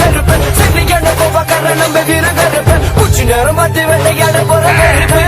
கருப்பு. சென்னை என கோபக்காரன் நம்ம வீர கருப்பு. நேரம் பார்த்து வெள்ளையான போற கருப்பு